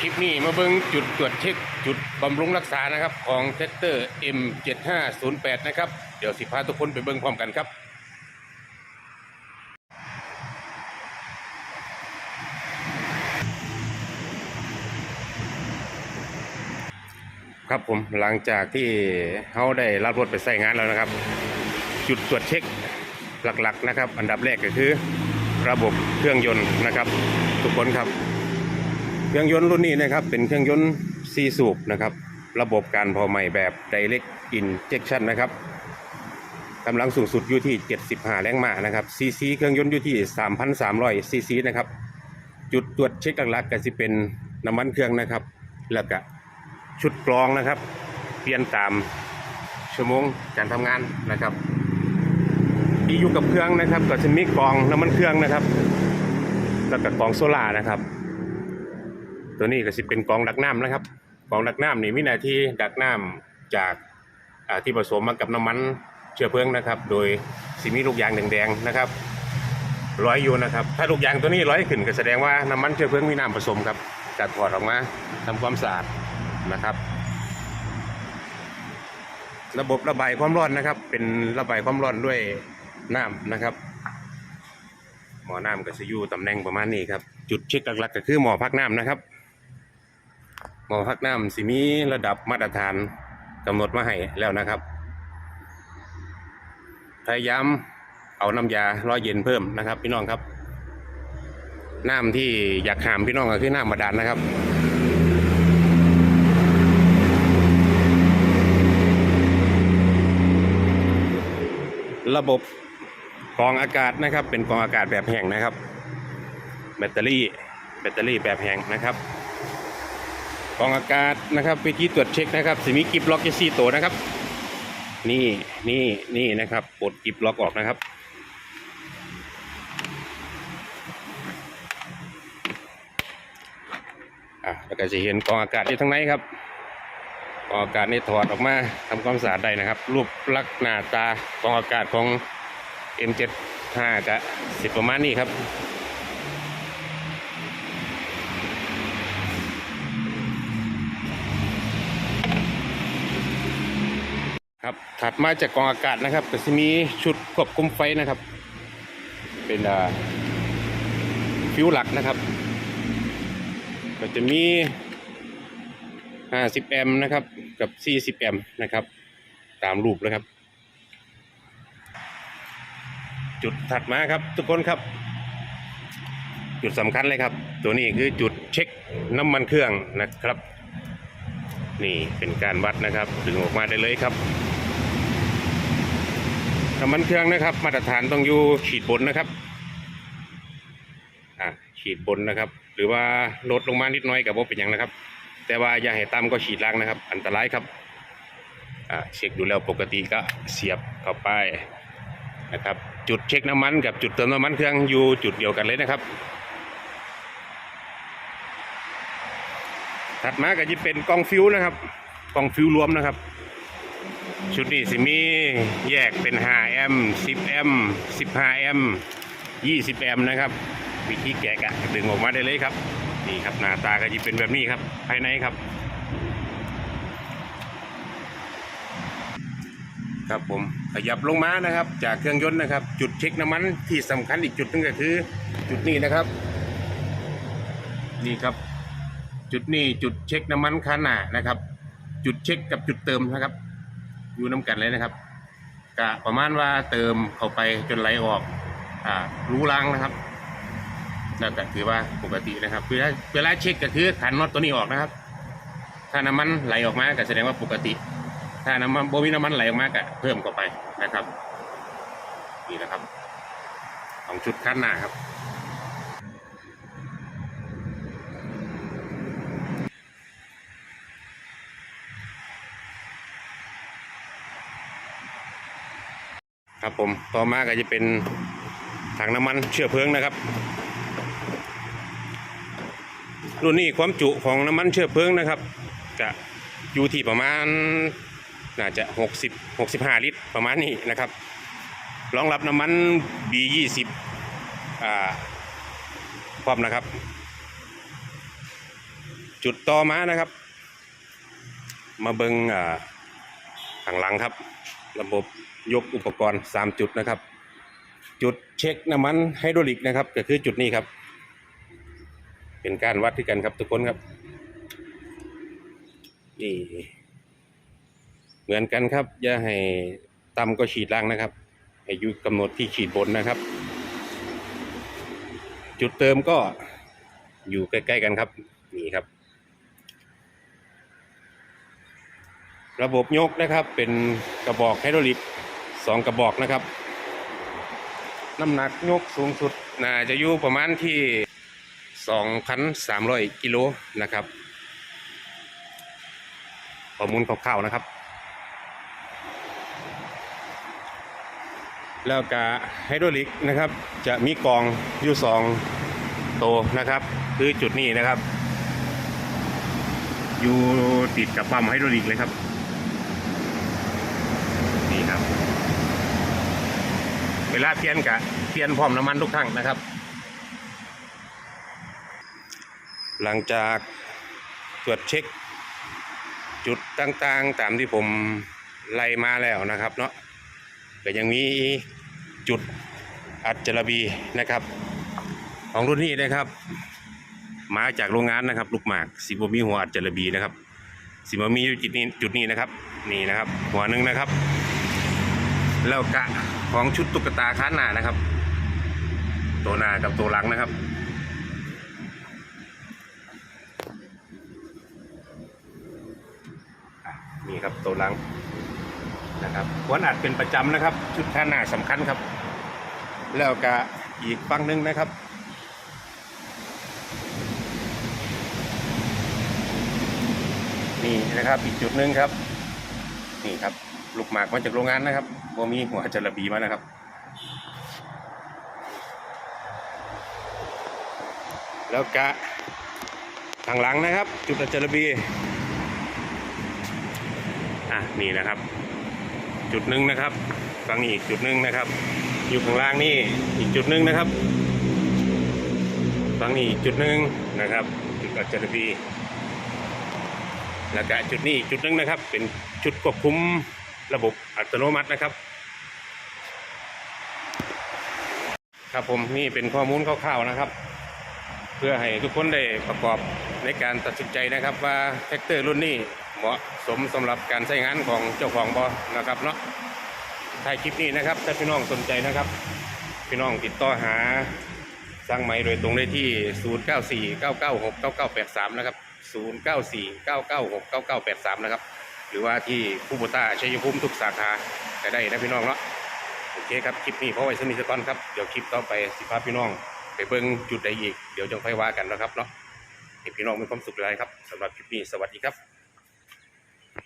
คลิปนี้มาเบิ่งจุดตรวจเช็คจุดบำรุงรักษานะครับ ของแท็กเตอร์ M7508 นะครับ เดี๋ยวสิพาทุกคนไปเบิ่งพร้อมกันครับครับผมหลังจากที่เขาได้รับรถไปใส่งานแล้วนะครับ จุดตรวจเช็คหลักๆนะครับ อันดับแรกก็คือ ระบบเครื่องยนต์นะครับ ทุกคนครับ เครื่องยนต์รุ่นนี้นะครับ เป็นเครื่องยนต์ซีสูบนะครับ ระบบการเผาไหม้แบบ Direct Injection นะครับกำลังสูงสุดอยู่ที่ 75 แรงม้านะครับซีซีเครื่องยนต์อยู่ที่ 3,300ซีซีนะครับ จุดตรวจเช็คหลักๆก็จะเป็นน้ำมันเครื่องนะครับ แล้วก็ชุดกรองนะครับ เปลี่ยนตามชั่วโมงการทำงานนะครับที่อยู่กับเครื่องนะครับ ก็จะมีกรองน้ำมันเครื่องนะครับ แล้วก็กรองโซล่านะครับ ตัวนี้ก็สิเป็นกองดักน้ำนะครับกองดักน้ำนี่มีหน้าที่ดักน้ำจากที่ผสมมากับน้ำมันเชื้อเพลิงนะครับ โดยสิมีลูกยางแดงๆนะครับร้อยอยู่นะครับ ถ้าลูกยางตัวนี้ร้อยขึ้นก็แสดงว่าน้ำมันเชื้อเพลิงมีน้ำผสมครับจัดถอดออกมาทำความสะอาดนะครับ ระบบระบายความร้อนนะครับ เป็นระบายความร้อนด้วยน้ำนะครับ หมอน้ำก็จะอยู่ตำแหน่งประมาณนี้ครับ จุดเช็คหลักๆก็คือหมอพักน้ำนะครับ หมอพักน้ำสิมีระดับมาตรฐานกำหนดมาให้แล้วนะครับ พยายามเอาน้ำยาร้อยเย็นเพิ่มนะครับ พี่น้องครับน้ำที่อยากหามพี่น้องก็คือน้ำบาดาลนะครับระบบกรองอากาศนะครับ เป็นกรองอากาศแบบแห้งนะครับ แบตเตอรี่ แบตเตอรี่แบบแห้งนะครับ กองอากาศนะครับวิธีตรวจเช็คนะครับสิมีกิบล็อกยี่สี่ตัวนะครับ นี่นี่นี่นะครับปลดกิบล็อกออกนะครับ อะแล้วก็จะเห็นกองอากาศที่ทั้งในครับกองอากาศนี่ถอดออกมาทำความสะอาดได้นะครับ รูปลักษณ์หน้าตากองอากาศของ M75 ก็สิบประมาณนี้ครับ ครับถัดมาจากกองอากาศนะครับก็จะมีชุดควบคุมไฟนะครับ เป็นฟิวหลักนะครับ ก็จะมี 50 แอมป์นะครับ กับ 40 แอมป์นะครับ ตามรูปเลยครับ จุดถัดมาครับทุกคนครับ จุดสำคัญเลยครับ ตัวนี้คือจุดเช็คน้ำมันเครื่องนะครับนี่เป็นการวัดนะครับ ดึงออกมาได้เลยครับ น้ำมันเครื่องนะครับ มาตรฐานต้องอยู่ขีดบนนะครับอะขีดบนนะครับ หรือว่าลดลงมานิดน้อยกับว่าเป็นอย่างนะครับ แต่ว่าอย่าให้ต่ำก็ขีดล่างนะครับ อันตรายครับอ่าเช็คดูแล้วปกติก็เสียบเข้าไปนะครับ จุดเช็คน้ำมันกับจุดเติมน้ำมันเครื่องอยู่จุดเดียวกันเลยนะครับถัดมาก็จะเป็นกล่องฟิวนะครับกล่องฟิวรวมนะครับ ชุดนี้สิมีแยกเป็น5แอมป์10แอมป์15แอมป์20แอมป์นะครับวิธีแกะกะดึงออกมาได้เลยครับ นี่ครับหน้าตาก็จะเป็นแบบนี้ครับภายในครับ ครับผมขยับลงมานะครับ จากเครื่องยนต์นะครับ จุดเช็คน้ำมันที่สำคัญอีกจุดหนึงก็คือ จุดนี้นะครับ นี่ครับ จุดนี้จุดเช็คน้ำมันคันหน้านะครับ จุดเช็คกับจุดเติมนะครับ อยู่น้ากันเลยนะครับกะประมาณว่าเติมเข้าไปจนไหลออกอ่ารู้ล้างนะครับแล้วก็ถือว่าปกตินะครับเวลาเวลาเช็คก็คือขันน็อตตัวนี้ออกนะครับ ถ้าน้ำมันไหลออกมาก็แสดงว่าปกติ ถ้าน้ำมันโบมีน้ำมันไหลออกมาก็เพิ่มเข้าไปนะครับนี่นะครับของชุดคันหน้าครับ ผม ต่อมาก็จะเป็นถังน้ำมันเชื้อเพลิงนะครับ รุ่นนี้ความจุของน้ำมันเชื้อเพลิงนะครับจะอยู่ที่ประมาณน่าจะ 60 65 ลิตรประมาณนี้นะครับรองรับน้ำมัน B20 อ่าพร้อมนะครับ จุดต่อมานะครับ มาเบิงอ่าข้างหลังครับ ระบบ ยกอุปกรณ์ 3 จุดนะครับ จุดเช็คน้ำมันไฮดรอลิกนะครับ ก็คือจุดนี้ครับ เป็นการวัดที่กันครับทุกคนครับ นี่ เหมือนกันครับ อย่าให้ต่ำก็ฉีดล่างนะครับให้ยู่กำหนดที่ฉีดบนนะครับ จุดเติมก็อยู่ใกล้ๆกันครับนี่ครับ ระบบยกนะครับเป็นกระบอกไฮดรอลิก สองกระบอกนะครับ น้ำหนักยกสูงสุดน่าจะอยู่ประมาณที่ 2,300 กิโลนะครับข้อมูลคร่าวๆนะครับ แล้วก็ไฮดรอลิกนะครับ จะมีกองอยู่สองโตวนะครับ คือจุดนี้นะครับ อยู่ติดกับปั๊มไฮดรอลิกเลยครับ นี่ครับ เวลาเปลี่ยนกะเปลี่ยนพร้อมน้ำมันทุกครั้งนะครับ หลังจากตรวจเช็ค จุดต่างๆ ตามที่ผมไล่มาแล้วนะครับเนาะก็ยังมีจุดอัดจระบีนะครับ ของรุ่นนี้นะครับ มาจากโรงงานนะครับ ลูกหมากสิบมีหัวอัดจระบีนะครับสิบมีอยู่จุดนี้จุดนี้นะครับ นี่นะครับ หัวหนึ่งนะครับ แล้วกะ ของชุดตุ๊กตาค้านหนานะครับ ตัวหน้ากับตัวหลังนะครับ นี่ครับตัวหลังนะครับควรอัดเป็นประจำนะครับ ชุดข้าหนาสำคัญครับ แล้วก็อีกฝั่งหนึ่งนะครับนี่นะครับอีกจุดหนึ่งครับ นี่ครับ ลูกหมากมาจากโรงงานนะครับบ่มีหัวจระบีมานะครับ แล้วกะทางหลังนะครับ จุดอัดจระบีอะนี่นะครับ จุดหนึ่งนะครับฝั่งนี้อีกจุดหนึ่งนะครับ อยู่ข้างล่างนี่อีกจุดหนึ่งนะครับฝั่งนี้อีกจุดหนึ่งนะครับ จุดอัดจรบีแล้วก็จุดนี้อีกจุดหนึ่งนะครับ เป็นจุดควบคุม ระบบอัตโนมัตินะครับ ครับผมนี่เป็นข้อมูลคร่าวๆนะครับ เพื่อให้ทุกคนได้ประกอบในการตัดสินใจนะครับ ว่าแท็กเตอร์รุ่นนี้เหมาะสมสำหรับการใช้งานของเจ้าของบอนะครับเนาะถ่ายคลิปนี้นะครับถ้าพี่น้องสนใจนะครับ พี่น้องติดต่อหาสร้างไหมโดยตรงได้ที่ 0949969983 นะครับ 0949969983 นะครับ หรือว่าที่คูโบต้าชัยภูมิทุกสาขาจะได้นะพี่น้องเนาะโอเคครับคลิปนี้เพราะไว้สนิทสกอนครับเดี๋ยวคลิปต่อไปสิพาพี่น้อง ไปเบิ่งจุดใดอีกเดี๋ยวจะค่อยว่ากันนะครับเนาะให้พี่น้องมีความสุขเลยครับสำหรับคลิปนี้สวัสดีครับ